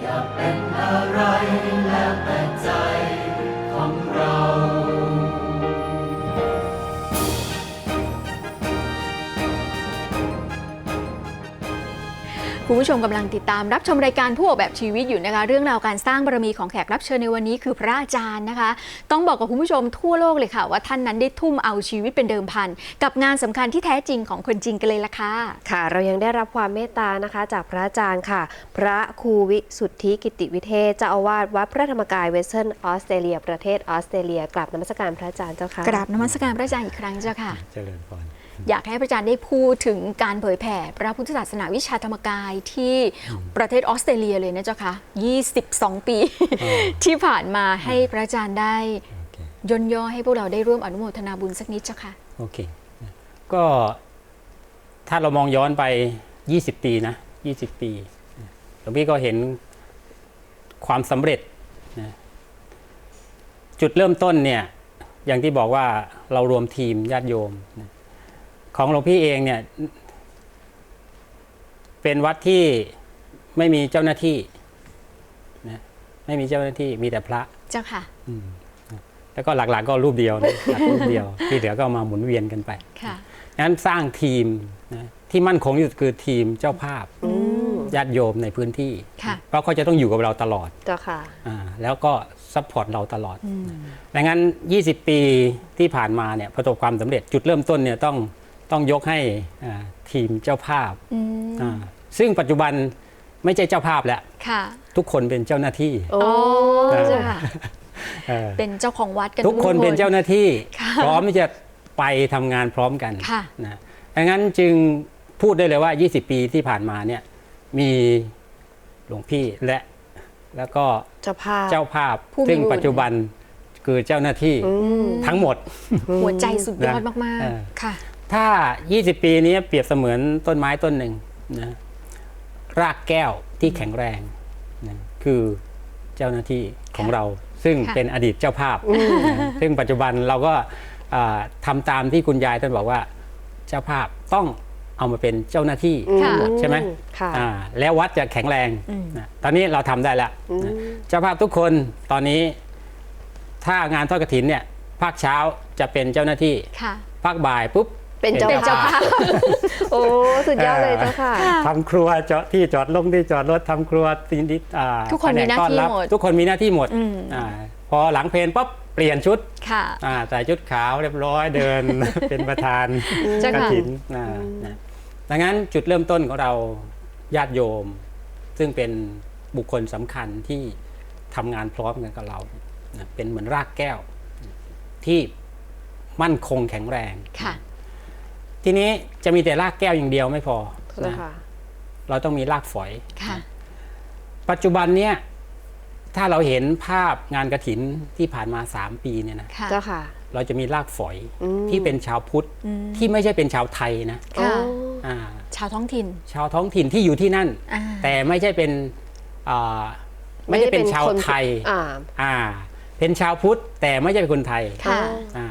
อยากเป็นอะไรแล้วแต่ใจ คุณผู้ชมกำลังติดตามรับชมรายการผู้ออกแบบชีวิตอยู่นะคะ เรื่องราวการสร้างบารมีของแขกรับเชิญในวันนี้คือพระอาจารย์นะคะ ต้องบอกกับคุณผู้ชมทั่วโลกเลยค่ะ ว่าท่านนั้นได้ทุ่มเอาชีวิตเป็นเดิมพัน กับงานสำคัญที่แท้จริงของคนจริงกันเลยล่ะค่ะค่ะ เรายังได้รับความเมตตานะคะ จากพระอาจารย์ค่ะ พระครูวิสุทธิกิติวิเทศเจ้าอาวาสวัดพระธรรมกายเวสเทิร์นออสเตรเลียประเทศออสเตรเลียกราบนมัสการพระอาจารย์เจ้าค่ะกราบนมัสการพระอาจารย์อีกครั้งเจ้าค่ะเจริญพร อยากให้พระอาจารย์ได้พูดถึงการเผยแผ่พระพุทธศาสนาวิชาธรรมกายที่ประเทศออสเตรเลียเลยนะเจ้าค่ะ22 ปีอ่าที่ผ่านมาให้พระอาจารย์ได้โอเคย่นย่อให้พวกเราได้ร่วมอนุโมทนาบุญสักนิดเจ้าค่ะโอเค ก็ถ้าเรามองย้อนไป 20 ปีนะ20 ปีหลวงพี่ก็เห็นความสำเร็จนะจุดเริ่มต้นเนี่ยอย่างที่บอกว่าเรารวมทีมญาติโยมนะ ของหลวงพี่เองเนี่ย เป็นวัดที่ไม่มีเจ้าหน้าที่นะไม่มีเจ้าหน้าที่มีแต่พระเจ้าค่ะอืมแล้วก็หลักๆ ก็รูปเดียวนะหลักรูปเดียว ที่เหลือก็มาหมุนเวียนกันไปค่ะงั้นสร้างทีมนะที่มั่นคงที่สุดคือทีมเจ้าภาพอืมญาติโยมในพื้นที่ค่ะเพราะเขาจะต้องอยู่กับเราตลอดเจ้าค่ะอาแล้วก็ซัพพอร์ตเราตลอดอืมดังนั้น 20 ปีที่ผ่านมาเนี่ยประสบความสำเร็จจุดเริ่มต้นเนี่ยต้อง ต้องยกให้อ่าทีมเจ้าภาพอืมอ่าซึ่งปัจจุบันไม่ใช่เจ้าภาพแล้วค่ะทุกคนเป็นเจ้าหน้าที่โอ้อ๋อเจ้าค่ะเออเป็นเจ้าของวัดกันทุกคนเป็นเจ้าหน้าที่ค่ะพร้อมที่จะไปทำงานพร้อมกันค่ะนะดังนั้นจึงพูดได้เลยว่า 20 ปีที่ผ่านมาเนี่ยมีหลวงพี่และแล้วก็เจ้าภาพเจ้าภาพผู้มีซึ่งบุญปัจจุบันคือเจ้าหน้าที่อืมทั้งหมด หัวใจสุดยอดนะมากเออๆค่ะ ถ้า 20 ปีนี้เปรียบเสมือนต้นไม้ต้นหนึ่งนะรากแก้วที่แข็งแรงนะคือเจ้าหน้าที่ของเรา ซึ่งค่ะเป็นอดีตเจ้าภาพนะซึ่งปัจจุบันเราก็อ่าทำตามที่คุณยายท่านบอกว่า เจ้าภาพต้องเอามาเป็นเจ้าหน้าที่ค่ะ หมดใช่ไหมค่ะ อ่าแล้ววัดจะแข็งแรงอืมนะตอนนี้เราทำได้แล้วอืมนะเจ้าภาพทุกคนตอนนี้ ถ้างานทอดกระถินเนี่ยภาคเช้าจะเป็นเจ้าหน้าที่ ค่ะ ภาคบ่ายปุ๊บ เป็นเจ้าเป็นเจ้าภาภาพพโอ้ สุดยอดเลยเจ้าค่ะ ทำครัวจอดที่จอดลงที่จอดรถทำครัวสินดิอ่าทุกคนมีหน้าที่แผต้รับหมดทุกคนมีหน้าที่หมดอืมอาพอหลังเพลนปั๊บเปลี่ยนชุดค่ะ อ่าใส่ชุดขาวเรียบร้อยเดิน เป็นประธานเจ้ากระค่ะ ถินอ่านะดังนั้นจุดเริ่มต้นของเราญาติโยม ซึ่งเป็นบุคคลสำคัญที่ทำงานพร้อมกันกับเรานะเป็นเหมือนรากแก้วที่มั่นคงแข็งแรง ค่ะ ทีนี้จะมีแต่รากแก้วอย่างเดียวไม่พอเจ้านะค่ะเราต้องมีรากฝอยค่ะปัจจุบันเนี่ยถ้าเราเห็นภาพงานกระถินที่ผ่านมา3ปีเนี่ยนะค่ะเจ้าค่ะ เราจะมีรากฝอยอืมที่เป็นชาวพุทธอืมที่ไม่ใช่เป็นชาวไทยนะค่ะโอ้อ่าชาวท้องถิ่น ชาวท้องถิ่นที่อยู่ที่นั่นอ่าแต่ไม่ใช่เป็นอ่าไม่ใช่เป็นชาวไทยอ่าอ่า เป็นชาวพุทธแต่ไม่ใช่เป็นคนไทยค่ะอ่า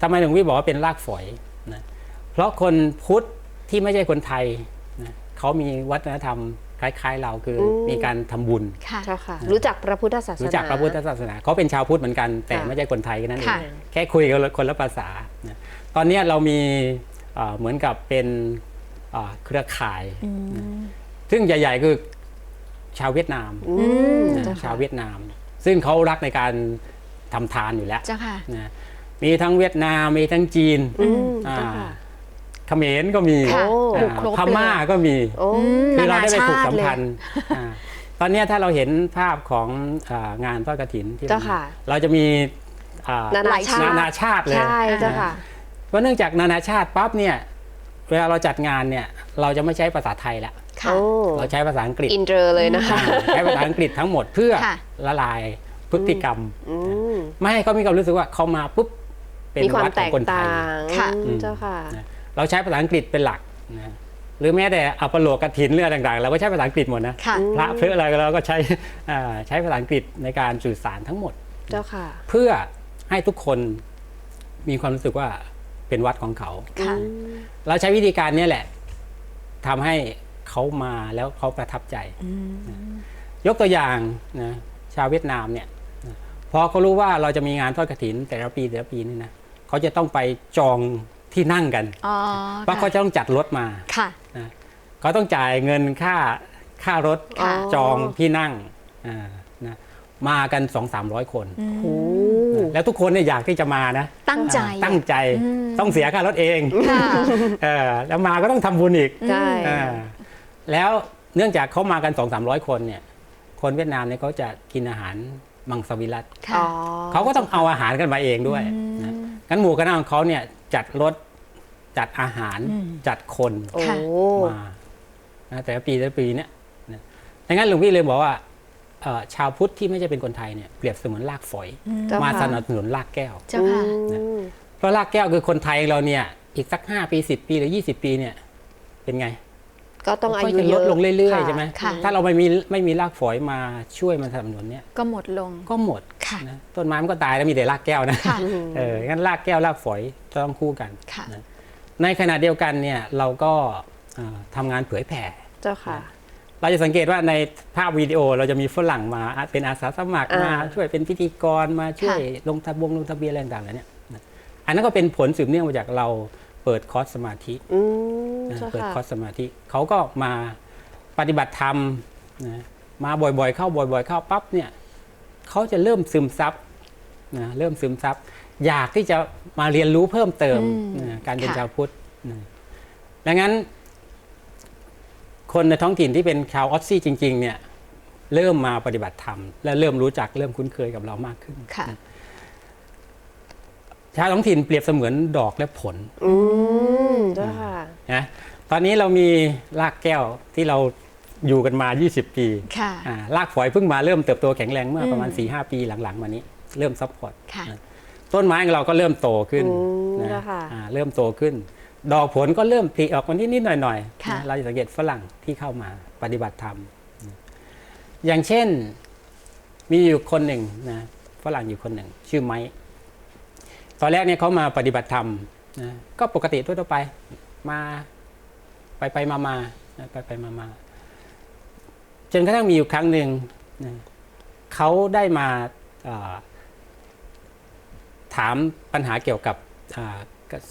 ทำไมถึงวิบอกว่าเป็นรากฝอยนะ เพราะคนพุทธที่ไม่ใช่คนไทยนะเขามีวัฒนธรรมคล้ายๆ เราคืออม มีการทำบุญ ค่ะเจ้าค่ะ รู้จักพระพุทธศาสนารู้ จักพระพุทธศาสนาเขาเป็นชาวพุทธเหมือนกัน แต่ค่ะไม่ใช่คนไทยกันนั่นเอค่ะ งแค่คุยกันคนละภาษานะตอนเนี้ยเรามีเอ่อเหมือนกับเป็นเอ่อเครือข่าย อืม ซึ่งใหญ่ ๆ คือชาวเวียดนามอืมนะเจ้าชาค่ะวเวียดนาม ซึ่งเขารักในการทำทานอยู่แล้วเจ้าค่ะ นะมีทั้งเวียดนามมีทั้งจีนอืม อ่าเจ้าค่ะ เขมรก็มีค่ะโอ้อ่าถูกครบพม่าก็มี โอ้อืมคือเราได้ไปผูกสัมนานาชาติเลย พันธ์อ่าตอนเนี้ยถ้าเราเห็นภาพของอางานทอดกระถินที่เจ้าค่ะเราจะมีอ่านานาชาติ นานาชาติเลยใช่เจ้าค่ะ เพราะเนื่องจากนานาชาติปั๊บเนี่ยเวลาเราจัดงานเนี่ยเราจะไม่ใช้ภาษาไทยละค่ะ โอ้เราใช้ภาษาอังกฤษอินเตอร์เลยนะคะ อ่าใช้ภาษาอังกฤษทั้งหมดเพื่อค่ะ ละลายพฤติกรรม อืมไม่ให้เขามีความรู้สึกว่าเขามาปุ๊บเป็นมีความวัดขแตองกคนไทต่าย งค่ะ อืม เจ้าค่ะ นะ เราใช้ภาษาอังกฤษเป็นหลักนะหรือแม้แต่อัปโลกถินเรื่องต่างๆ เราก็ใช้ภาษาอังกฤษหมดนะค่ะพระเพลืออะไรเราก็ใช้อ่าใช้ภาษาอังกฤษในการสื่อสารทั้งหมด เจ้าค่ะ เพื่อให้ทุกคนมีความรู้สึกว่าเป็นวัดของเขา ค่ะเราใช้วิธีการเนี้แหละทำให้เขามาแล้วเขาประทับใจอืมยกตัวอย่างนะชาวเวียดนามเนี่ยนะพอเขารู้ว่าเราจะมีงานทอดกระถินแต่ละปีแต่ละปีนี่นะเขาจะต้องไปจอง ที่นั่งกันอ๋อเพราะเขาจะต้องจัดรถมาค่ะ นะเขาต้องจ่ายเงินค่าค่ารถค่ะ จองที่นั่งอ่านะมากัน2 3 0 0คนอืมโอ้นะแล้วทุกคนเนี่ยอยากที่จะมานะตั้งใจ อ่าตั้งใจอืม ต้องเสียค่ารถเองค่ะ เออแล้วมาก็ต้องทำบุญอีก ใช่ อ่าแล้วเนื่องจากเขามากัน 2 3 0 0 คนเนี่ย คนเวียดนามเนี่ยเขาจะกินอาหารมังสวิรัตค่ะอ๋อเขาก็ต้องเอาอาหารกันมาเองด้วยนะงั้นหมู่คณะของเขาเนี่ยจัดรถ จัดอาหารอืมจัดคนโอ้ค่ะมานะแต่ละปีแต่ละปีเนี่ยนะดังนั้นหลวงพี่เลยบอกว่าเอ่อชาวพุทธที่ไม่ใช่เป็นคนไทยเนี่ยเปรียบเสมือนรากฝอยเจ้ามาค่ะสนับสนุนรากแก้วเจ้าค่ะอืมเพราะรากแก้วคือคนไทยเราเนี่ย อีกสัก5ปี10ปีหรือ20ปีเนี่ย เป็นไง ก็ต้องอาก็ยุจะเยลอะดลงเรื่อยค่ะๆใช่ไหมค่ะถ้าเราไม่มีไม่มีรากฝอยมาช่วยมันสนับสนุนเนี่ย ก็หมดลงก็หมดค่ะนะต้นไม้มันก็ตายแล้วมีแต่รากแก้วนะค่ะเอองั้นรากแก้วรากฝอยจะต้องคู่กันค่ะนะ ในขณะเดียวกันเนี่ยเราก็เอ่อทำงานเผยแผ่ เจ้าค่ะ เราจะสังเกตว่าในภาพวิดีโอเราจะมีฝรั่งมาอะเป็นอาสาสมัครอ่ามมาช่วยเป็นพิธีกรมาช่วยลงทะบงลงทะเบียนอะไรต่างๆเหล่านี้นะอันนั้นก็เป็นผลสืบเนื่องมาจากเราเปิดคอร์สสมาธิอืมนะเจ้าเปิดค่ะคอร์สสมาธิเขาก็มาปฏิบัติธรรมนะมาบ่อยๆ เข้าบ่อย ๆ เข้าปั๊บเนี่ยเขาจะเริ่มซึมซับนะเริ่มซึมซับ อยากที่จะมาเรียนรู้เพิ่มเติมอืมนะการเป็นค่ะชาวพุทธนะดังนั้น คนในท้องถิ่นที่เป็นชาวออสซี่จริง ๆ เนี่ยเริ่มมาปฏิบัติธรรม และเริ่มรู้จักเริ่มคุ้นเคยกับเรามากขึ้นค่ะชาวท้องถิ่นเปรียบเสมือนดอกและผล อืมเจ้าค่ะนะตอนนี้เรามีรากแก้วที่เราอยู่กันมา 20 ปีค่ะอ่ารากฝอยเพิ่งมาเริ่มเติบโตแข็งแรงเมื่อประมาณอืม4-5ปีหลังๆ มานี้ เริ่มซัพพอร์ตค่ะนะ ต้นไม้ของเราก็เริ่มโตขึ้นอืมนะค่ะอ่าเริ่มโตขึ้น ดอกผลก็เริ่มผลิออกมานิดๆหน่อยๆค่ะนะเราจะสังเกตฝรั่งที่เข้ามาปฏิบัติธรรมนะอย่างเช่นมีอยู่คนหนึ่งนะฝรั่งอยู่คนหนึ่ง ชื่อไม้ตอนแรกเนี่ยเขามาปฏิบัติธรรมนะก็ปกติทั่วๆไปมาไปไปมามานะไปไปมามาจนกระทั่งมีอยู่ครั้งหนึ่งนะเขาได้มาเอ่อ ถามปัญหาเกี่ยวกับอ่า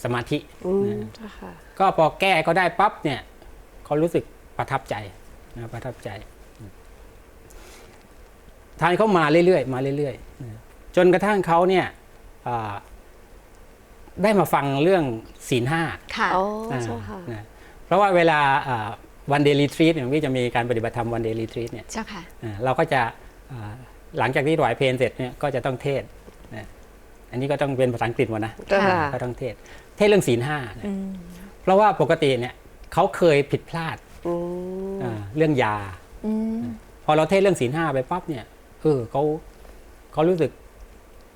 สมาธิอืมนะเจ้าค่ะก็พอแก้เขาได้ปั๊บเนี่ยเขารู้สึกประทับใจนะประทับใจทานเขามาเรื่อยๆมาเรื่อยๆนะจนกระทั่งเขาเนี่ยอ่าได้มาฟังเรื่องศีลห้าค่ะอ๋ออ่าเจ้าค่ะนะเพราะว่าเวลาวันเดลิทรีตเนี่ยที่จะมีการปฏิบัติธรรมวันเดลิทรีตเนี่ยเจ้าค่ะอ่าเราก็จะอ่าหลังจากที่ถวายเพลงเสร็จเนี่ยก็จะต้องเทศน์นะ อันนี้ก็ต้องเป็นภาษาอังกฤษหมดนะเจ้าค่ะก็ต้องเทศน์เทศน์เรื่องศีลห้านะอืมเพราะว่าปกติเนี่ยเขาเคยผิดพลาดอืมอ่าเรื่องยาอืมพอเราเทศน์เรื่องศีลห้าไปปั๊บเนี่ยเออเขาเขารู้สึก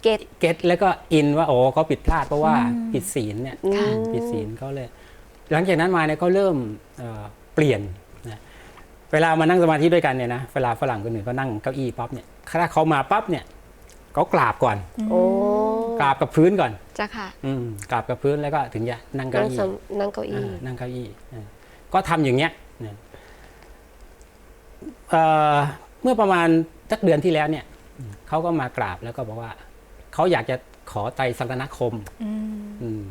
เก็ตเก็ตแล้วก็อินว่าโอ้เขาผิดพลาดเพราะว่าอืมผิดศีลเนี่ยอืมค่ะผิดศีลเขาเลย หลังจากนั้นมาเนี่ยเขาเริ่มเอ่อเปลี่ยนนะเวลามานั่งสมาธิด้วยกันเนี่ยนะเวลาฝรั่งคนหนึ่งเขานั่งเก้าอี้ปั๊บเนี่ยถ้าเขามาปั๊บเนี่ย เขากราบก่อน โอ้กราบกับพื้นก่อนเจ้าค่ะอืมกราบกับพื้นแล้วก็ถึงจะนั่งเก้านั่งอี้สำนั่งเก้าอี้ อ่านั่งเก้าอี้อ่าก็ทำอย่างเงี้ยนะเอ่อเมื่อประมาณสักเดือนที่แล้วเนี่ยเขาก็มากราบแล้วก็บอกว่าเขาอยากจะขอไตรสรณคม อืม อืม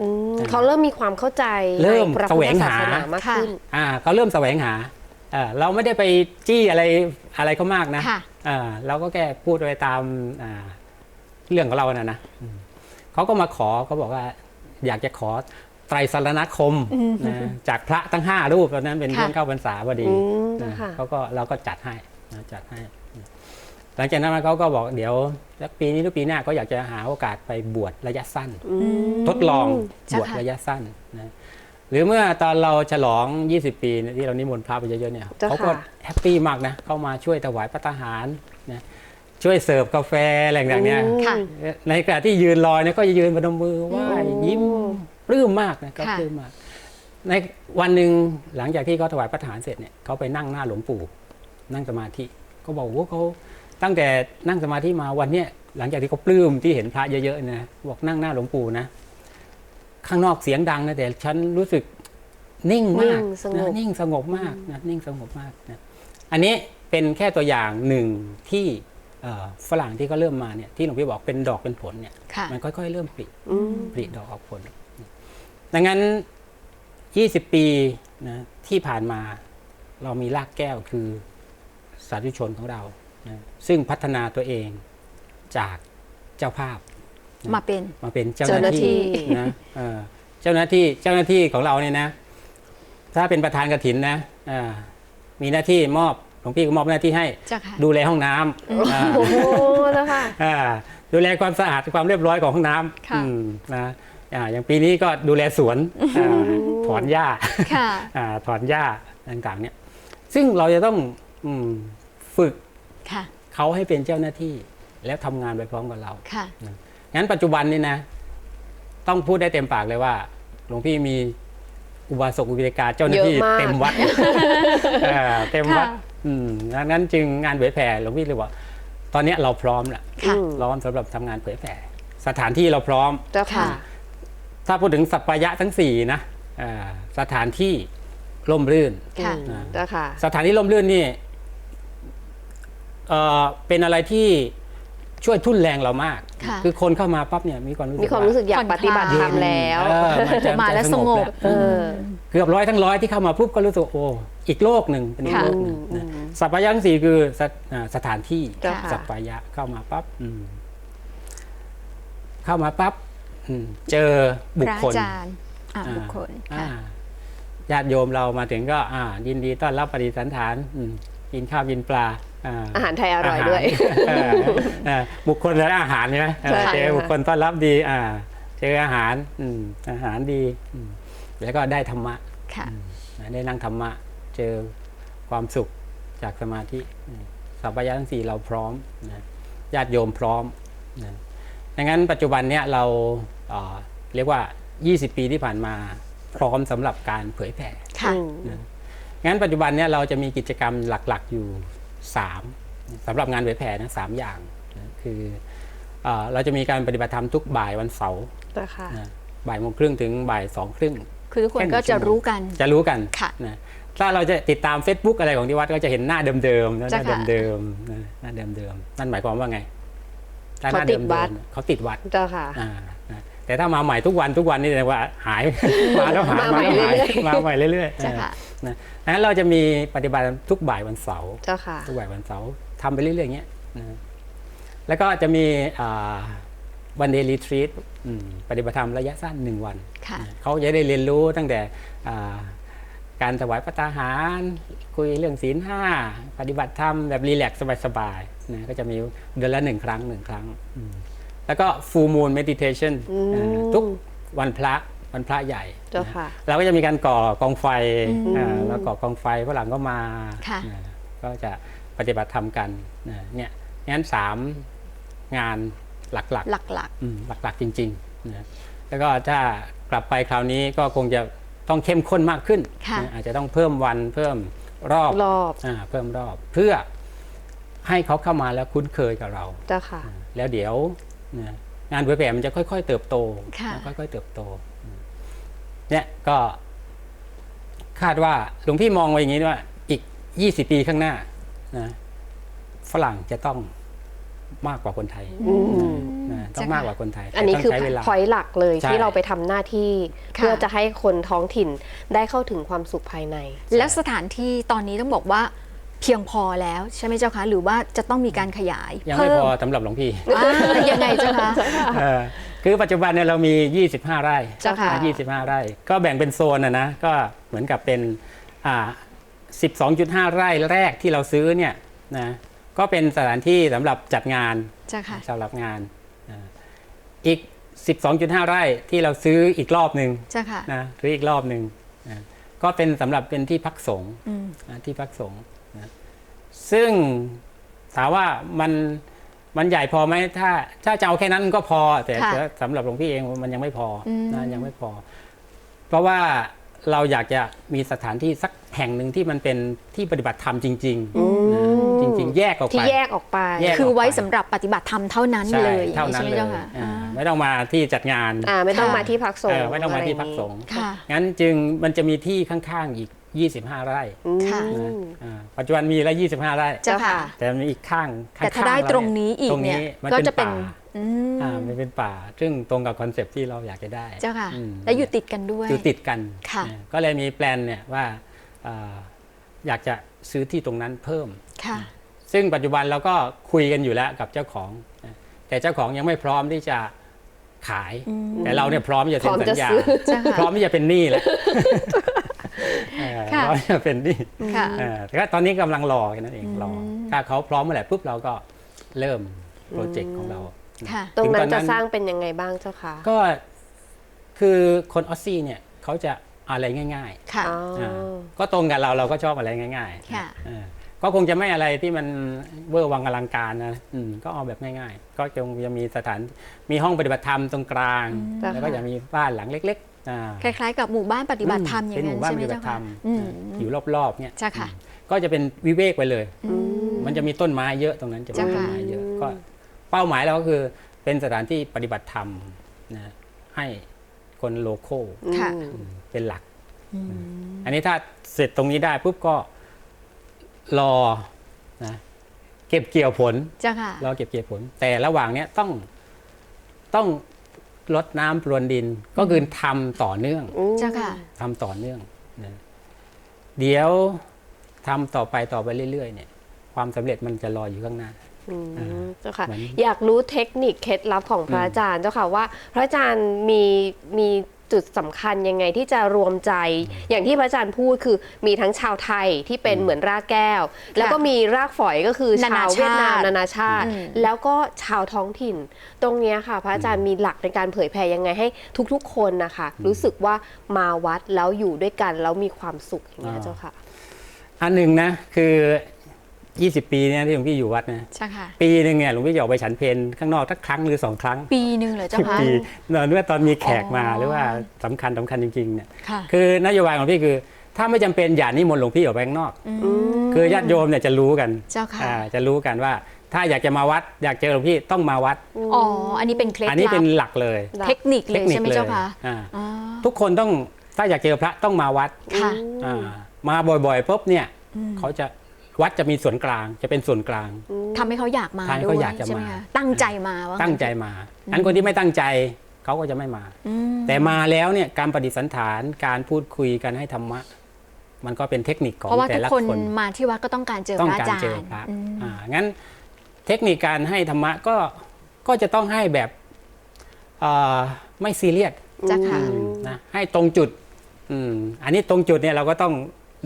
อืมเขาเริ่มมีความเข้าใจเริ่มในพระแสพุวทงธศาหาสนามากขึ้น อ่าเขาเริ่มแสวงหา เอ่อเราไม่ได้ไปจี้อะไรอะไรเขามากนะค่ะเอ่อเราก็แค่พูดไปตามอ่าเรื่องของเรานะนะอืมเขาก็มาขอเขาบอกว่า อยากจะขอไตรสรณคมนะจากพระทั้งห้ารูปตอนนั้นเป็นค่ะเรื่องเข้าพรรษาพอดีอืมนะค่ะเขาก็เราก็จัดให้นะจัดให้ หลังจากนั้นมาเขาก็บอกเดี๋ยวสักปีนี้หรือปีหน้าก็อยากจะหาโอกาสไปบวชระยะสั้นอืมทดลองเจ้าบวชค่ะระยะสั้นนะ หรือเมื่อตอนเราฉลอง 20 ปีเนี่ยที่เรานิมนต์พระไปเยอะๆเนี่ยเจ้าเขาก็ค่ะ แฮปปี้มากนะ เข้ามาช่วยถวายพระทหารนะช่วยเสิร์ฟกาแฟอะไรต่างๆเนี่ยค่ะ ในขณะที่ยืนรอเนี่ยก็จะยืนประนมมือไหว้อืมยิ้มปลื้มมากนะก็ค่ะ ปลื้มมาก ในวันหนึ่งหลังจากที่เขาถวายพระทหารเสร็จเนี่ยเขาไปนั่งหน้าหลวงปู่ นั่งสมาธิเขาบอกว่าเขาตั้งแต่นั่งสมาธิมาวันเนี้ยหลังจากที่เขาปลื้มที่เห็นพระเยอะๆนะบอกนั่งหน้าหลวงปู่นะ ข้างนอกเสียงดังนะแต่ฉันรู้สึกนิ่งมากนิ่งสงบนะนิ่งสงบมากนะนิ่งสงบมากนะอันนี้เป็นแค่ตัวอย่างหนึ่งที่เอ่อฝรั่งที่เขาเริ่มมาเนี่ยที่หลวงพี่บอกเป็นดอกเป็นผลเนี่ยค่ะมันค่อยๆเริ่มปลิอืมผลิดอกออกผล ดังนั้น 20 ปีนะที่ผ่านมาเรามีรากแก้วคือสาธุชนของเรานะซึ่งพัฒนาตัวเองจากเจ้าภาพ มาเป็นมาเป็นเจ้าเจ้าหหน้าน้าที่ที่นะเออเจ้าหน้าที่เจ้าหน้าที่ของเราเนี่ยนะ ถ้าเป็นประธานกฐินนะอ่ามีหน้าที่มอบหลวงพี่ก็มอบหน้าที่ให้เจ้าค่ะดูแลห้องน้ำอ่าโอ้โหแล้วค่ะอ่าดูแลความสะอาดความเรียบร้อยของห้องน้ค่ะำอืมนะอ่าอย่างปีนี้ก็ดูแลสวนอ่าถอนหญ้าค่ะอ่าถอนหญ้าต่างๆเนี่ยซึ่งเราจะต้องอืมฝึกค่ะเขาให้เป็นเจ้าหน้าที่แล้วทำงานไปพร้อมกับเราค่ะ งั้นปัจจุบันนี้นะ ต้องพูดได้เต็มปากเลยว่า หลวงพี่มีอุบาสกอุบาสิกาเจ้าหน้าที่เยอะมาก เต็มวัดเออเต็มวัด ค่ะอืมงั้นจึงงานเผยแผ่หลวงพี่เลยว่าตอนเนี้ยเราพร้อมแหละค่ะ อืมพร้อมสำหรับทำงานเผยแผ่ สถานที่เราพร้อม เจ้าค่ะถ้าพูดถึงสัปปายะทั้งสี่นะอ่าสถานที่ร่มรื่น ค่ะ อืมเจ้าค่ะ สถานที่ร่มรื่นนี่เอ่อเป็นอะไรที่ ช่วยทุ่นแรงเรามาก ค่ะอคนเข้ามาปั๊บเนี่ยมีความรู้สึกมีความรู้สึกอยากผ่อนคปลายฏิบัติธรรมแล้ว เออมันจะมาแล้วจะสงบแล้วเออ เกือบร้อยทั้งร้อยที่เข้ามาปุ๊บก็รู้สึกโอ้อีกโลกหนึ่งเป็นอีกค่ะโลกหนึ่งอืนะมสัปปายะทั้งสี่คือสถอ่าสถานที่เจ้าค่ะ สัปปายะเข้ามาปั๊บอืมเข้ามาปั๊บอืมเจอพบุคระคลอาจารย์อ่าอ่าบุคคลอ่าค่ะ ญาติโยมเรามาถึงก็อ่ายินดีต้อนรับปฏิสันฐานอืมกินข้าวกินปลา อาหารไทยอร่อยด้วยอาหารเออเออบุคคลและอาหารใช่ไหมเออใช่เจอค่ะบุคคลต้อนรับดีอ่าเจออาหารอืมอาหารดีอืมแล้วก็ได้ธรรมะค่ะนะได้นั่งธรรมะ เจอความสุขจากสมาธิอืมสัพพยะทั้งสี่เราพร้อมนะญาติโยมพร้อมนะดังนั้นปัจจุบันเนี้ยเราเอ่อเรียกว่า 20 ปีที่ผ่านมาพร้อมสำหรับการเผยแผ่ค่ะอืมนะงั้นปัจจุบันเนี้ยเราจะมีกิจกรรมหลักๆอยู่ 3สำหรับงานเผยแผ่นะสามอย่างนะคือเออเราจะมีการปฏิบัติธรรมทุกบ่ายวันเสาร์เจ้าค่ะนะบ่ายโมงครึ่งถึงบ่ายสองครึ่งคือทุกคนแค่หนึ่งก็จะชั่วโมงรู้กันจะรู้กันค่ะนะถ้าเราจะติดตาม Facebook อะไรของที่วัดก็จะเห็นหน้าเดิมๆนะหจ้ะน้าค่ะเดิมๆนะหน้าเดิมๆนั่นหมายความว่าไงถ้หน้เขาติดวัดเมๆเขาติดวัดเจ้าค่ะอ่านะ แต่ถ้ามาใหม่ทุกวันทุกวันนี่แสดงว่าหาย มาแล้วหายมามาใหม่แล้วหายเรื่อยๆมาใหม่เรื่อยๆเจ้าค่ะเออนะงั้นเราจะมีปฏิบัติทุกบ่ายวันเสาร์เจ้าค่ะทุกบ่ายวันเสาร์ทำไปเรื่อยๆอย่างเงี้ยนะแล้วก็จะมีวันเดย์รีทรีตปฏิบัติธรรมระยะสั้นหนึ่งวันค่ะเขาจะได้เรียนรู้ตั้งแต่อ่าการถวายพระตาหาร คุยเรื่องศีลห้าปฏิบัติธรรมแบบรีแลกซ์สบายๆนะก็จะมีเดือนละหนึ่งครั้งหนึ่งครั้งอืม แล้วก็ full moon meditation อืมอ่าทุกวันพระวันพระใหญ่เจ้าค่ะเราก็จะมีการก่อกองไฟอืมอ่าแล้วก่อกองไฟฝรั่งก็มาค่ะนะก็จะปฏิบัติธรรมกันนะเนี่ยงั้นสามงานหลักๆ หลักอืมหลักๆจริงๆนะแล้วก็ถ้ากลับไปคราวนี้ก็คงจะต้องเข้มข้นมากขึ้นค่ะนะอาจจะต้องเพิ่มวันเพิ่มรอบรอบอ่าเพิ่มรอบเพื่อให้เขาเข้ามาแล้วคุ้นเคยกับเราเจ้าค่ะ แล้วเดี๋ยวนะ งานเผยแผ่มันจะค่อย ๆ เติบโตค่ะนะค่อย ๆ เติบโตเนี่ยก็คาดว่าหลวงพี่มองไว้อย่างนี้ว่า อีก20ปีข้างหน้านะฝรั่งจะต้องมากกว่าคนไทยอืมนะต้องมากกว่าคนไทย อันนี้แต่ต้งคือใช้เวลาพอยต์หลักเลยใช่ที่เราไปทำหน้าที่ค่ะเพื่อจะให้คนท้องถิ่นได้เข้าถึงความสุขภายในๆแล้วสถานที่ตอนนี้ต้องบอกว่า เพียงพอแล้วใช่ไหมเจ้าคะหรือว่าจะต้องมีการขยายยังไม่เพิ่พอสำหรับหลวงพี่อ่ายังไงเจ้าคะ เออคือปัจจุบันเนี่ยเรามี 25 ไร่เจ้าค่ะ25 ไร่ ก็แบ่งเป็นโซนนะนะก็เหมือนกับเป็นอ่า12.5 ไร่แรกที่เราซื้อเนี่ยนะก็เป็นสถานที่สำหรับจัดงาน เจ้าค่ะสำหรับงานอ่าอีก 12.5 ไร่ที่เราซื้ออีกรอบหนึ่งเจ้าค่ะนะซื้ออีกรอบหนึ่งนะก็เป็นสำหรับเป็นที่พักสงฆ์อืม นะที่พักสงฆ์นะ ซึ่งถามว่ามันมันใหญ่พอไหมถ้าถ้าจะเอาแค่นั้นก็พอ แต่ค่ะแต่สำหรับหลวงพี่เองมันยังไม่พออม นะยังไม่พอ เพราะว่าเราอยากจะมีสถานที่สักแห่งหนึ่งที่มันเป็นที่ปฏิบัติธรรมจริงๆนะจริง ๆ แยกออกที่ไป แยกออกไป แยกคือไว้สำหรับปฏิบัติธรรมเท่านั้นใช่เลยเท่านั้นใช่ไหมเลยเจ้าค่ะอ่าอ่าไม่ต้องมาที่จัดงาน อ่าไม่ต้องค่ะมาที่พักสงเอฆ์อไม่ต้องมาที่ะรพักสงฆ์ ค่ะ งั้นจึงมันจะมีที่ข้างๆอีก 25 ไร่อืมค่ะ นะอ่าปัจจุบันมีแล้ว 25 ไร่ เจ้าค่ะ แต่มีอีกข้างข้แต่ถ้าๆได้เาตรงนี้อีกตรงเนี่ยมันก็เป็นจะเป็นป่าอืมอ่ามันเป็นป่า ซึ่งตรงกับคอนเซปต์ที่เราอยากจะได้เจ้าค่ะอืมและอยู่ติดกันด้วย อยู่ติดกันค่ะ นะก็เลยมีแปลนเนี่ยว่าอ่าอยากจะซื้อที่ตรงนั้นเพิ่ม ค่ะ ซึ่งปัจจุบันเราก็คุยกันอยู่แล้วกับเจ้าของนะแต่เจ้าของยังไม่พร้อมที่จะขายอืมแต่เราเนี่ยพร้อมที่จะพร้เซ็อนมสัจะญญาซื้อเจ้าค่ะ พร้อมที่จะเป็นหนี้แล้ว เออค่ะพร้อมที่จะเป็นหนี้ค่ะเออแต่ก็ตอนนี้กำลังรอกันนั่นเองรออืมถ้าเขาพร้อมเมื่อไหร่ปุ๊บเราก็เริ่มโปรเจกต์ของเราค่ะตรงนั้ถึนงตอนนั้จะนสร้างเป็นยังไงบ้างเจ้าค่ะก็คือคนออสซี่เนี่ยเขาจะอะไรง่ายๆ ค่ะอ๋อออ่าก็ตรงกับเราเราก็ชอบอะไรง่ายๆค่ะเออก็คงจะไม่อะไรที่มันเวอร์วังอลังการนะอืมก็เอาแบบง่ายๆ ก็คงจะมีสถานมีห้องปฏิบัติธรรมตรงกลางจ้ะแล้วก็จะมีบ้านหลังเล็กๆอ่า คล้ายๆ กับหมู่บ้านปฏิบัติธรรมอย่างเป็นหนั้นมู่บ้านใช่ไหปมฏิบัเจ้าติธรค่ะรมอืมอยู่รอบๆเนี่ยเจ้าค่ะก็จะเป็นวิเวกไปเลยอืมมันจะมีต้นไม้เยอะตรงนั้นจะมีจ้ะต้นค่ะไม้เยอะก็เป้าหมายเราก็คือเป็นสถานที่ปฏิบัติธรรมนะให้คนโลโก้ค่ะอืมเป็นหลักอืมอันนี้ถ้าเสร็จตรงนี้ได้ปุ๊บก็รอนะเก็บเกี่ยวผลเจ้าค่ะรอเก็บเกี่ยวผล แต่ระหว่างเนี้ยต้องต้อง ลดน้ำพรวนดิน ก็คือทำต่อเนื่องอืมเจ้าค่ะ ทำต่อเนื่องนะเดี๋ยวทำต่อไปต่อไปเรื่อยๆ เนี่ย ความสำเร็จมันจะรออยู่ข้างหน้า อืมอ่าเจ้าค่ะ เหมือนอยากรู้เทคนิคเคล็ดลับของพระอาจารย์เจ้าค่ะว่า พระอาจารย์มีมี จุดสำคัญยังไงที่จะรวมใจ อย่างที่พระอาจารย์พูดคือมีทั้งชาวไทยที่เป็นเหมือนรากแก้ว แล้วก็มีรากฝอยก็คือนาชานาชาติวเวียดนามนานาชาติอืมแล้วก็ชาวท้องถิ่น ตรงเนี้ยค่ะ พระอาจารย์มีหลักในการเผยแผ่ยังไงให้ทุกๆ คนนะคะ รู้สึกว่ามาวัดแล้วอยู่ด้วยกันแล้วมีความสุขอย่างเงี้ยอ่าเจ้าค่ะ อันหนึ่งนะคือ 20 ปีเนี่ยที่หลวงพี่อยู่วัดนะเจ้าค่ะ ปีหนึ่งเนี่ยหลวงพี่จะออกไปฉันเพลข้างนอกสักครั้งหรือสองครั้ง ปีหนึ่งเหรอเจ้าค่ะปีเนื่องตอนมีแขกมาอ๋อหรือว่าสำคัญสำคัญจริงๆเนี่ยค่ะคือนโยบายของพี่คือถ้าไม่จำเป็นอย่านิมนต์หลวงพี่ออกไปข้างนอกอืมคือญาติโยมเนี่ยจะรู้กันเจ้าค่ะอ่าจะรู้กันว่า ถ้าอยากจะมาวัด อยากเจอหลวงพี่ต้องมาวัดอ๋ออันนี้เป็นเคล็ดอันนี้ลัเป็นบหลักเลย เทคนิคเลยใช่ไหมเจ้าค่ะอ่าอ๋อทุกคนต้องถ้าอยากเจอพระต้องมาวัดค่ะอ่ามาบ่อยๆปุ๊บเนี่ยอืมเขาจะ วัดจะมีส่วนกลางจะเป็นส่วนกลาง ทำให้เขาอยากมาทำให้ด้วเขายอยากจะใช่ไหมมา คะตั้งใจมาว่าตั้งใจมาอันคนที่ไม่ตั้งใจเขาก็จะไม่มา อืมแต่มาแล้วเนี่ยการปฏิสันฐานการพูดคุยกันให้ธรรมะ มันก็เป็นเทคนิคของเพราะว่าแต่ทุกละคนคนมาที่วัดก็ต้องการเจอต้องพระอาการจารเจอย์พระอืมอ่างั้นเทคนิคการให้ธรรมะก็ก็จะต้องให้แบบเอ่อไม่ซีเรียสเจ้าค่ะนะให้ตรงจุดอืมอันนี้ตรงจุดเนี่ยเราก็ต้อง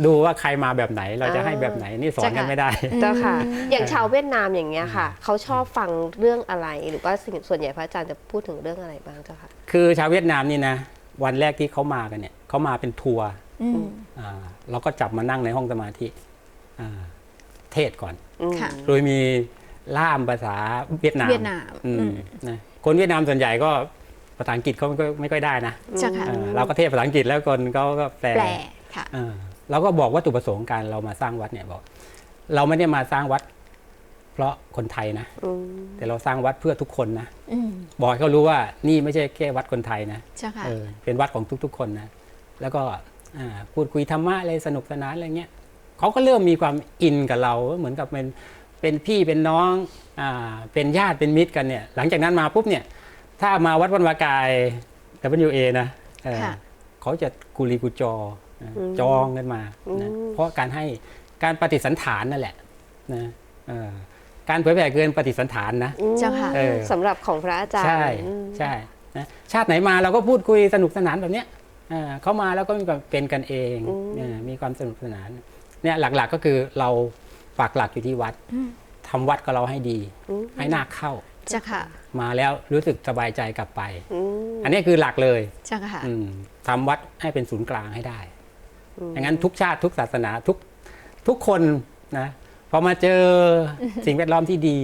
ดูว่าใครมาแบบไหนเราจะให้แบบไหนนี่สอนกันไม่ได้ เจ้าค่ะ อย่างชาวเวียดนามอย่างเงี้ยค่ะ เขาชอบฟังเรื่องอะไร หรือว่าสิ่งส่วนใหญ่พระอาจารย์จะพูดถึงเรื่องอะไรบ้างเจ้าค่ะ คือชาวเวียดนามนี่นะ วันแรกที่เขามากันเนี่ยเขามาเป็นทัวร์อืมอ่าเราก็จับมานั่งในห้องสมาธิอ่าเทศก่อนค่ะโดยมีล่ามภาษาเวียดนามเวียดนามอืมอืมนะคนเวียดนามส่วนใหญ่ก็ภาษาอังกฤษเขาไม่ค่อยไม่ค่อยได้นะเจ้าค่ะเออเราก็เทศภาษาอังกฤษแล้วคนเขาก็แปลแปลค่ะ เออเราก็บอกวัตถุประสงค์การเรามาสร้างวัดเนี่ยบอก เราไม่ได้มาสร้างวัด เพราะคนไทยนะอืมแต่เราสร้างวัดเพื่อทุกคนนะอืมบอกให้เขารู้ว่านี่ไม่ใช่แค่วัดคนไทยนะเจ้าค่ะเออเป็นวัดของทุก ๆ คนนะแล้วก็อ่าพูดคุยธรรมะอะไรสนุกสนานอะไรเงี้ยเขาก็เริ่มมีความอินกับเราเหมือนกับเป็นเป็นพี่เป็นน้องอ่าเป็นญาติเป็นมิตรกันเนี่ย หลังจากนั้นมาปุ๊บเนี่ย ถ้ามาวัดวันวากาย WA นะเออค่ะเขาจะกุลีกุจอนะอืม จองกันมานะอืมเพราะการให้การปฏิสันฐานนั่นแหละนะเออการเผยแผ่เกินปฏิสันฐานนะเจ้าค่ะเออสำหรับของพระอาจารย์ ใช่อืมใช่นะชาติไหนมาเราก็พูดคุยสนุกสนานแบบเนี้ยเออเขามาแล้วก็มีความเป็นกันเองเออมีความสนุกสนานเนี่ยหลักๆก็คือเราปักหลักอยู่ที่วัดอืมทำวัดกับเราให้ดีอืมให้หน้าเข้าเจ้าค่ะมาแล้วรู้สึกสบายใจกลับไปอืมอันนี้คือหลักเลยเจ้าค่ะอืมทำวัดให้เป็นศูนย์กลางให้ได้ อย่างนั้นทุกชาติทุกศาสนาทุกทุกคนนะพอมาเจอสิ่งแวดล้อมที่ดี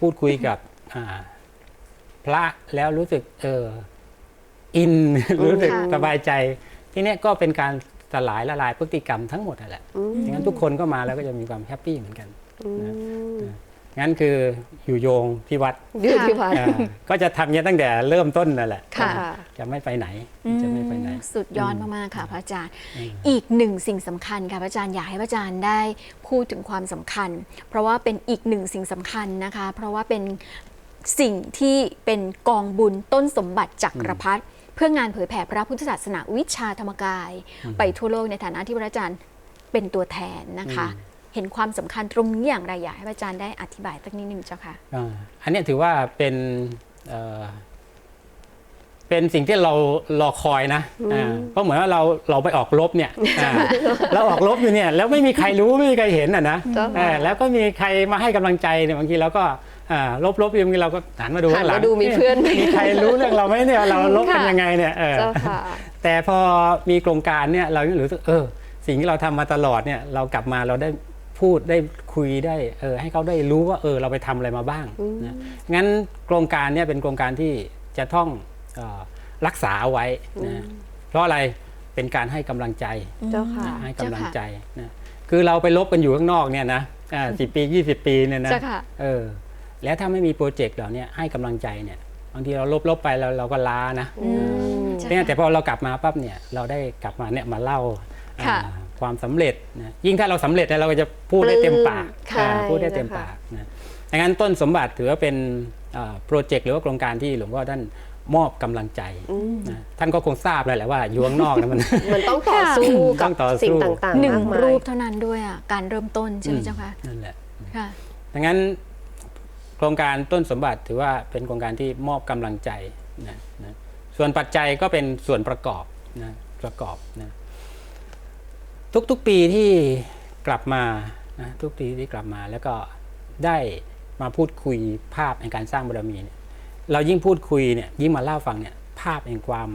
พูดคุยกับอ่าพระแล้วรู้สึกเอออินรู้สึกค่ะสบายใจ ที่เนี้ยก็เป็นการสลายละลายพฤติกรรมทั้งหมดนั่นแหละอืมอย่างนั้นทุกคนก็มาแล้วก็จะมีความแฮปปี้เหมือนกันอืม งั้นคืออยู่โยงที่วัดอยู่ที่วัด อ่าก็จะทำเนี้ยตั้งแต่เริ่มต้นนั่นแหละค่ะ จะไม่ไปไหนอืมจะไม่ไปไหนสุดยอดมากๆค่ะพระอาจารย์อีกหนึ่งสิ่งสำคัญค่ะพระอาจารย์อยากให้พระอาจารย์ได้พูดถึงความสำคัญ เพราะว่าเป็นอีกหนึ่งสิ่งสำคัญนะคะ เพราะว่าเป็นสิ่งที่เป็นกองบุญต้นสมบัติจักรพรรดิเพื่องานเผยแผ่พระพุทธศาสนาวิชาธรรมกาย ไปทั่วโลกในฐานะที่พระอาจารย์เป็นตัวแทนนะคะ เห็นความสำคัญตรงนี้อย่างไรอยากให้พระอาจารย์ได้อธิบายสักนิดนึงเจ้าค่ะอ่าอันเนี้ยถือว่าเป็นเอ่อเป็นสิ่งที่เรารอคอยนะอ่าเพราะเหมือนว่าเราเราไปออกรบเนี่ยอ่าเราออกรบอยู่เนี่ยแล้วไม่มีใครรู้ไม่มีใครเห็นอะนะเจ้าค่ะอ่าแล้วก็มีใครมาให้กำลังใจเนี่ยบางทีเราก็อ่าลบลบอยู่บางทีเราก็หันมาดูหันข้างหลังมาดูมีเพื่อนไหมมีใครรู้เรื่องเราไหมเนี่ยเราลบกันยังไงเนี่ยเออเจ้าค่ะแต่พอมีโครงการเนี่ยเรารู้สึกเออสิ่งที่เราทำมาตลอดเนี่ยเรากลับมาเราได้ พูดได้คุยได้เออให้เขาได้รู้ว่าเออเราไปทำอะไรมาบ้างนะงั้นโครงการเนี่ยเป็นโครงการที่จะต้องเออรักษาเอาไว้นะเพราะอะไรเป็นการให้กำลังใจเจ้าค่ะให้กำลังใจนะคือเราไปลบกันอยู่ข้างนอกเนี่ยนะสิปี 20 ปีเนี่ยนะเจ้าค่ะเออแล้วถ้าไม่มีโปรเจกต์เหล่าเนี้ให้กำลังใจเนี่ยบางทีเราลบลบไปเราเราก็ล้านะอืมใช่เนี่ยแต่พอเรากลับมาปั๊บเนี่ยเราได้กลับมาเนี่ยมาเล่า ค่ะอ่าความสำเร็จนะยิ่งถ้าเราสำเร็จแล้วเราก็จะพูดได้เต็มปากปลื้มอ่าใช่พูดได้เต็มนะคะปากนะดังนั้นต้นสมบัติถือว่าเป็นโปรเจกต์หรือว่าโครงการที่หลวงพ่อท่านมอบกำลังใจนะท่านก็คงทราบแล้วแหละว่าอยู่ข้างนอกนะมันมันต้องต่อสู้ต้กัอบงต่อสู้สิ่งต่างๆหนึ่งมากมายรูปเท่านั้นด้วยอะการเริ่มต้นใช่ไหมเจ้าค่ะนั่นแหละค่ะดังนั้นโครงการต้นสมบัติถือว่าเป็นโครงการที่มอบกำลังใจนะนะส่วนปัจจัยก็เป็นส่วนประกอบนะประกอบนะ ทุกๆปีที่กลับมานะทุกปีที่กลับมาแล้วก็ได้มาพูดคุยภาพในการสร้างบารมีเนี่ยเรายิ่งพูดคุยเนี่ยยิ่งมาเล่าฟังเนี่ยภาพแห่งความ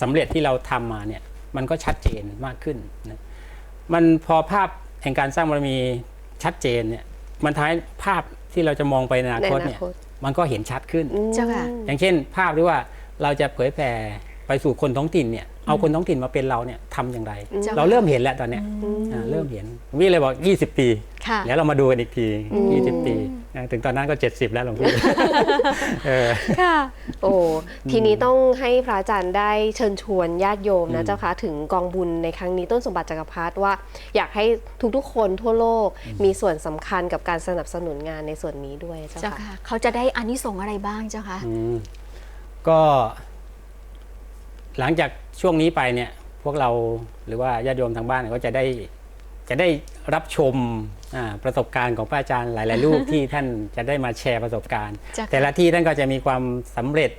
สำเร็จที่เราทำมาเนี่ยมันก็ชัดเจนมากขึ้นนะมันพอภาพแห่งการสร้างบารมีชัดเจนเนี่ยมันท้ายภาพที่เราจะมองไปในอนาคตเนี่ยในอนาคตมันก็เห็นชัดขึ้นอืมเจ้าค่ะอย่างเช่น ภาพที่ว่าเราจะเผยแผ่ไปสู่คนท้องถิ่นเนี่ย เอาคนท้องถิ่นมาเป็นเราเนี่ยทำอย่างไร เจ้าค่ะเราเริ่มเห็นแล้วตอนเนี้ยอ่าเริ่มเห็นวิเลยบอก 20 ปีค่ะแล้วเรามาดูกันอีกที 20 ปีอ่าถึงตอนนั้นก็ 70 แล้วหลวงพี่ เออ ค่ะ โอ้ทีนี้ต้องให้พระอาจารย์ได้เชิญชวนญาติโยมนะเจ้าคะถึงกองบุญในครั้งนี้ต้นสมบัติจักรพรรดิว่า อยากให้ทุกๆคนทั่วโลกมีส่วนสำคัญกับการสนับสนุนงานในส่วนนี้ด้วยเจ้าเจ้าค่ะ ค่ะ เขาจะได้อานิสงส์อะไรบ้างเจ้าค่ะ อืมก็หลังจาก ช่วงนี้ไปเนี่ยพวกเราหรือว่าญาติโยมทางบ้านเนี่ยก็จะได้จะได้รับชมอ่าประสบการณ์ของพระอาจารย์หลาย ๆ รูปที่ท่านจะได้มาแชร์ประสบการณ์จ้ะค่ะแต่ละที่ท่านก็จะมีความสำเร็จ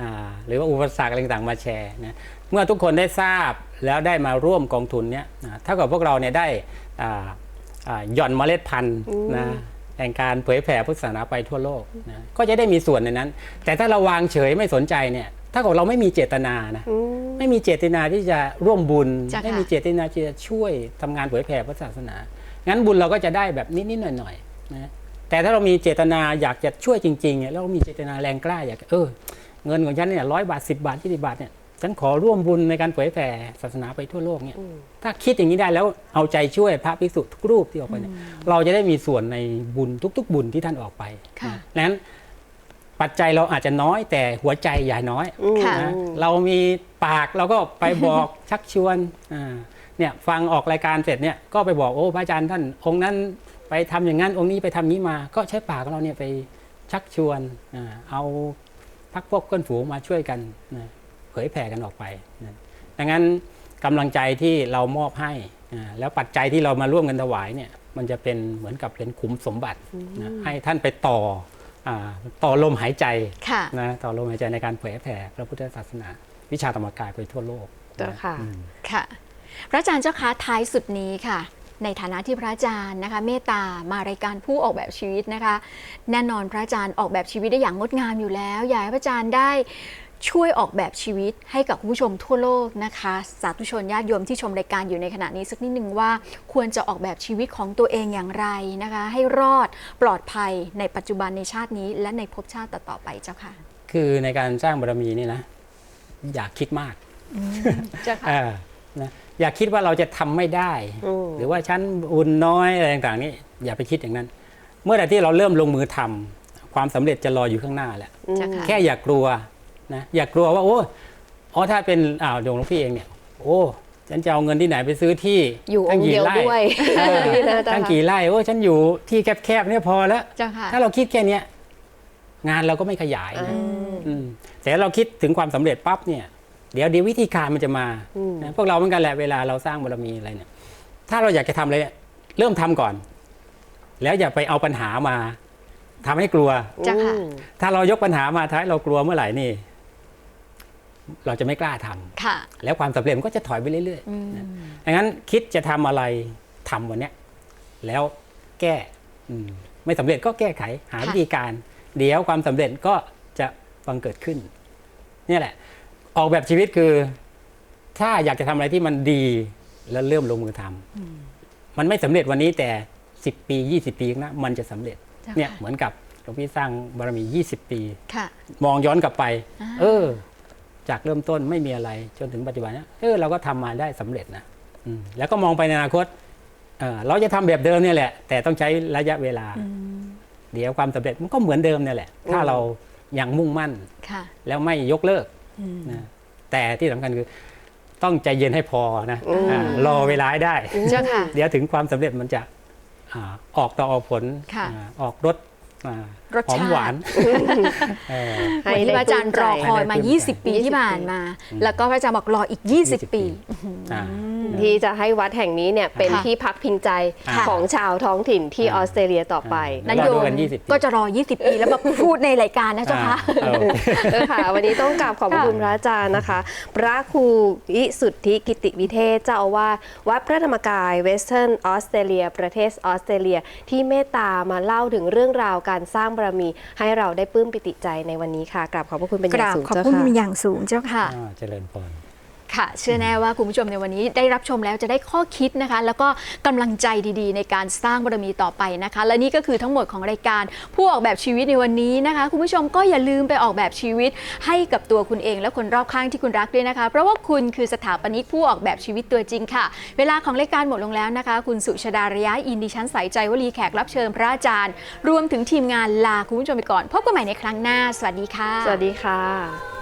อ่าหรือว่าอุปสรรคอะไรต่างๆมาแชร์นะเมื่อทุกคนได้ทราบแล้วได้มาร่วมกองทุนเนี่ยอ่าเท่ากับพวกเราเนี่ยได้อ่าอ่าหย่อนเมล็ดพันธุ์นะแห่งการเผยแผ่พุทธศาสนาไปทั่วโลกนะก็จะได้มีส่วนในนั้น แต่ถ้าเราวางเฉยไม่สนใจเนี่ย ถ้าเกิดเราไม่มีเจตนานะอืมไม่มีเจตนาที่จะร่วมบุญจ้ะค่ะไม่มีเจตนาที่จะช่วยทำงานเผยแผ่พระศาสนา งั้นบุญเราก็จะได้แบบนิดๆหน่อยๆนะแต่ถ้าเรามีเจตนาอยากจะช่วยจริงๆเนี่ยแล้วเรามีเจตนาแรงกล้าอยากเออเงินของฉันเนี่ยร้อยบาทสิบาทยี่สิบาทเนี่ยฉันขอร่วมบุญในการเผยแผ่ศาสนาไปทั่วโลกเนี่ยถ้าคิดอย่างนี้ได้แล้วเอาใจช่วยพระภิกษุทุกรูปที่ออกไปเนี่ยเราจะได้มีส่วนในบุญทุก ๆ บุญที่ท่านออกไปค่ะนะนั้น ปัจจัยเราอาจจะน้อยแต่หัวใจอย่าน้อยค่ะนะเรามีปากเราก็ไปบอก ชักชวนอ่าเนี่ยฟังออกรายการเสร็จเนี่ยก็ไปบอกโอ้พระอาจารย์ท่านองค์นั้นไปทำอย่างนั้นองค์นี้ไปทำนี้มา ก็ใช้ปากของเราเนี่ยไปชักชวนอ่าเอาพักพวกเพื่อนฝูงมาช่วยกันนะเผยแผ่กันออกไปนะดังนั้นกำลังใจที่เรามอบให้อ่าแล้วปัจจัยที่เรามาร่วมกันถวายเนี่ยมันจะเป็นเหมือนกับเป็นขุมสมบัตินะให้ท่านไปต่ออา ต่อลมหายใจค่ะนะต่อลมหายใจในการเผยแผ่พระพุทธศาสนา วิชาธรรมกายไปทั่วโลกเจ้าค่ะอืมค่ะ พระอาจารย์เจ้าคะท้ายสุดนี้ค่ะในฐานะที่พระอาจารย์นะคะเมตตามารายการผู้ออกแบบชีวิตนะคะ แน่นอนพระอาจารย์ออกแบบชีวิตได้อย่างงดงามอยู่แล้ว อยากให้พระอาจารย์ได้ ช่วยออกแบบชีวิตให้กับคุณผู้ชมทั่วโลกนะคะ สาธุชนญาติโยมที่ชมรายการอยู่ในขณะนี้สักนิดหนึ่งว่าควรจะออกแบบชีวิตของตัวเองอย่างไรนะคะ ให้รอดปลอดภัยในปัจจุบันในชาตินี้ และในภพชาติต่อๆไปเจ้าค่ะ คือในการสร้างบารมีนี่นะอย่าคิดมากเจ้าค่ะเออนะอย่าคิดว่าเราจะทำไม่ได้อืมหรือว่าฉันบุญน้อยอะไรต่างๆนี่อย่าไปคิดอย่างนั้น เมื่อใดที่เราเริ่มลงมือทำความสำเร็จจะรออยู่ข้างหน้าแหละเจ้าค่ะแค่อย่ากลัว นะอย่ากลัวว่าโอ้อ๋อถ้าเป็นอ้าวหลวงพี่เองเนี่ย โอ้ฉันจะเอาเงินที่ไหนไปซื้อที่อยู่องค์เดียวตั้งด้วยกี่ไร่เออนี่นะเจ้าตั้งค่ะกี่ไร่โอ้ฉันอยู่ที่แคบๆเนี่ยพอแล้วเจ้าค่ะถ้าเราคิดแค่เนี้ยงานเราก็ไม่ขยายนะอืมแต่เราคิดถึงความสำเร็จปั๊บเนี่ย เดี๋ยวเดี๋ยววิธีการมันจะมาอืมนะพวกเราเหมือนกันแหละเวลาเราสร้างบารมีอะไรเนี่ย ถ้าเราอยากจะทำอะไรเนี่ยเริ่มทำก่อน แล้วอย่าไปเอาปัญหามาทำให้กลัวเจ้าค่ะอืมถ้าเรายกปัญหามาท้ายเรากลัวเมื่อไหร่นี่ เราจะไม่กล้าทำค่ะแล้วความสำเร็จมันก็จะถอยไปเรื่อยอืมๆดังนั้นคิดจะทำอะไรทำวันเนี้ยแล้วแก้อืมไม่สำเร็จก็แก้ไขหาค่ะวิธีการ เดี๋ยวความสำเร็จก็จะบังเกิดขึ้นเนี่ยแหละ ออกแบบชีวิตคือ ถ้าอยากจะทำอะไรที่มันดีแล้วเริ่มลงมือทำมันไม่สำเร็จวันนี้แต่10ปี20ปีข้างหนะมันจะสำเร็จเจ้าเนี่ยค่ะเหมือนกับหลวงพี่สร้างบารมี 20 ปีค่ะมองย้อนกลับไปอ่าเออ จากเริ่มต้นไม่มีอะไรจนถึงปัจจุบันเนี้เออเราก็ทำมาได้สำเร็จนะอืมแล้วก็มองไปในอนาคตเออเราจะทำแบบเดิมเนี่ยแหละ แต่ต้องใช้ระยะเวลา เดี๋ยวความสำเร็จมันก็เหมือนเดิมเนี่ยแหละ ถ้าเรายังมุ่งมั่นค่ะแล้วไม่ยกเลิกอืมนะแต่ที่สำคัญคือต้องใจเย็นให้พอนะอืมอ่ารอเวลาให้ได้เจ้าค่ะเดี๋ยวถึงความสำเร็จมันจะอ่าออกต่อออกผลค่ะอ่าออกรสอ่า รสหอมชาติหวานเออ ให้วันที่พได้ระอาจารย์รอคอยมาให้ได้ปลื้มใจ 20 ปีที่ผ่านมา แล้วก็พระอาจารย์บอกรออีก 20 ปี อ่า ที่จะให้วัดแห่งนี้เนี่ยเป็นค่ะที่พักพิงใจค่ะ ของชาวท้องถิ่นที่อ่าออสเตรเลียต่อไปนั่นรอโยดูมกัน20ปี ก็จะรอ 20 ปีแล้วมาพูดในรายการนะเจ้าค่ะอ่าโอเคเออค่ะ วันนี้ต้องกราบขอบพระคุณพระอาจารย์นะคะ พระครูวิสุทธิกิติวิเทศเจ้าอาวาสวัดพระธรรมกายเวสเทิร์นออสเตรเลียประเทศออสเตรเลีย ที่เมตตามาเล่าถึงเรื่องราวการสร้างบารมีให้เราได้ปลื้มปิติใจในวันนี้ค่ะกราบขอบพระคุณเป็นอกย่างราบสูงขอบเจ้าคุณค่ะ อย่างสูงเจ้าค่ะ อ่าเจริญพร ค่ะ เชื่อแน่ว่าคุณผู้ชมในวันนี้ได้รับชมแล้วจะได้ข้อคิดนะคะ แล้วก็กำลังใจดีๆ ในการสร้างบารมีต่อไปนะคะ และนี่ก็คือทั้งหมดของรายการผู้ออกแบบชีวิตในวันนี้นะคะ คุณผู้ชมก็อย่าลืมไปออกแบบชีวิต ให้กับตัวคุณเอง และคนรอบข้างที่คุณรักด้วยนะคะ เพราะว่าคุณคือสถาปนิกผู้ออกแบบชีวิตตัวจริงค่ะ เวลาของรายการหมดลงแล้วนะคะ คุณสุชาดาระยะอินดิฉันใสใจวลีแขกรับเชิญพระอาจารย์ รวมถึงทีมงานลาคุณผู้ชมไปก่อน พบกันใหม่ในครั้งหน้า สวัสดีค่ะ สวัสดีค่ะ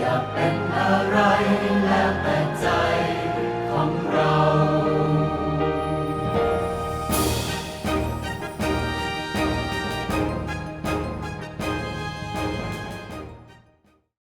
อยากเป็นอะไรแล้วแต่ใจของเรา